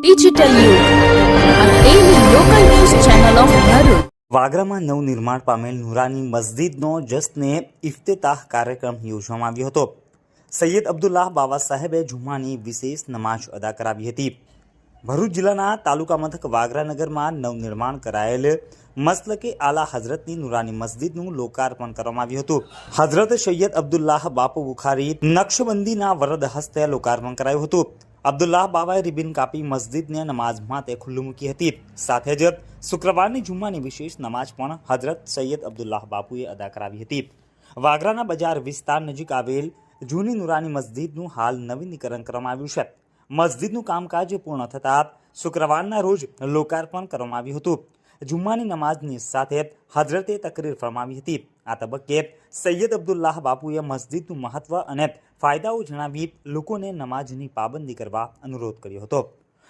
Digital યુગ નવનિર્માણ પામેલ નુરાની મસ્જિદનો જશ્ને ઇફ્તેતાહ કાર્યક્રમ યોજવામાં આવ્યો હતો. સૈયદ અબ્દુલ્લાહ બાબા સાહેબે જુમ્માની વિશેષ નમાજ અદા કરાવી હતી. ભરૂચ જિલ્લાના તાલુકા મથક વાગરાનગરમાં નવનિર્માણ કરાયેલ મસલકે આલા હઝરતની નુરાની મસ્જિદનું લોકાર્પણ કરવામાં આવ્યું હતું. હઝરત સૈયદ અબ્દુલ્લાહ બાપુ બુખારી નકશબંધીના વરદ હસ્તે લોકાર્પણ કરાયું હતું. અબ્દુલ્લાહ બાબાએ રિબિન કાપી મસ્જિદને નમાઝ માટે ખુલ્લું મૂકી હતી. સાથે જ શુક્રવારની જુમ્માની વિશેષ નમાજ પણ હઝરત સૈયદ અબ્દુલ્લાહ બાપુએ અદા કરાવી હતી. વાગરાના બજાર વિસ્તાર નજીક આવેલ જૂની નુરાની મસ્જિદનું હાલ નવીનીકરણ કરવામાં આવ્યું છે. મસ્જિદનું કામકાજ પૂર્ણ થતાં શુક્રવારના રોજ લોકાર્પણ કરવામાં આવ્યું હતું. જુમ્માની નમાઝની સાથે હજરતે તકરીર ફરમાવી હતી. આ તબક્કે સૈયદ અબ્દુલ્લાહ બાપુએ મસ્જિદનું મહત્વ અને ફાયદાઓ જણાવી લોકોને નમાઝની પાબંદી કરવા અનુરોધ કર્યો હતો.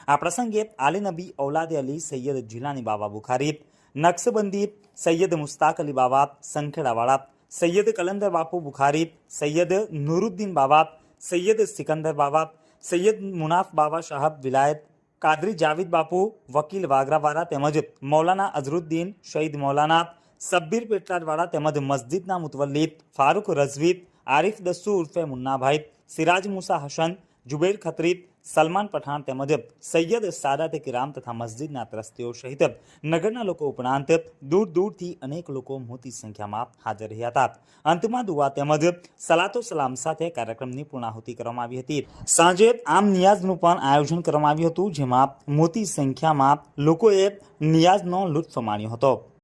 આ પ્રસંગે આલી નબી ઔલાદે અલી સૈયદ જિલાની બાબા બુખારી, નક્શબંધી સૈયદ મુસ્તાક અલી બાબા સંખેડાવાળા સૈયદ કલંદર બાપુ બુખારી, સૈયદ નુરુદ્દીન બાબા સૈયદ સિકંદર બાબા સૈયદ મુનાફ બાબા સાહેબ વિલાયત કાદરી જાવિદ બાપુ, વકીલ વાગરાવાળા તેમજ મૌલાના અઝરુદ્દીન શહીદ મૌલાના, સબ્બીર પેટલાદવાળા તેમજ મસ્જિદના મુતવલ્લી ફારૂક રઝવી, આરિફ દસ્સુ ઉર્ફે મુન્નાભાઈ, સિરાજ મુસા હસન, જુબેર ખત્રી સલમાન પઠાણ તેમજ સૈયદ સાદાત કિરામ તથા મસ્જિદના ત્રસ્તીઓ સહિત નગરના લોકો ઉપરાંત દૂર દૂરથી અનેક લોકો મોટી સંખ્યામાં હાજર રહ્યા હતા. અંતમાં દુઆ તેમજ સલાતો સલામ સાથે કાર્યક્રમની પૂર્ણાહુતિ કરવામાં આવી હતી. સાંજે આમ નિયાઝનું પણ આયોજન કરવામાં આવ્યું હતું, જેમાં મોટી સંખ્યામાં લોકોએ નિયાઝનો લુત્ફ માણ્યો હતો.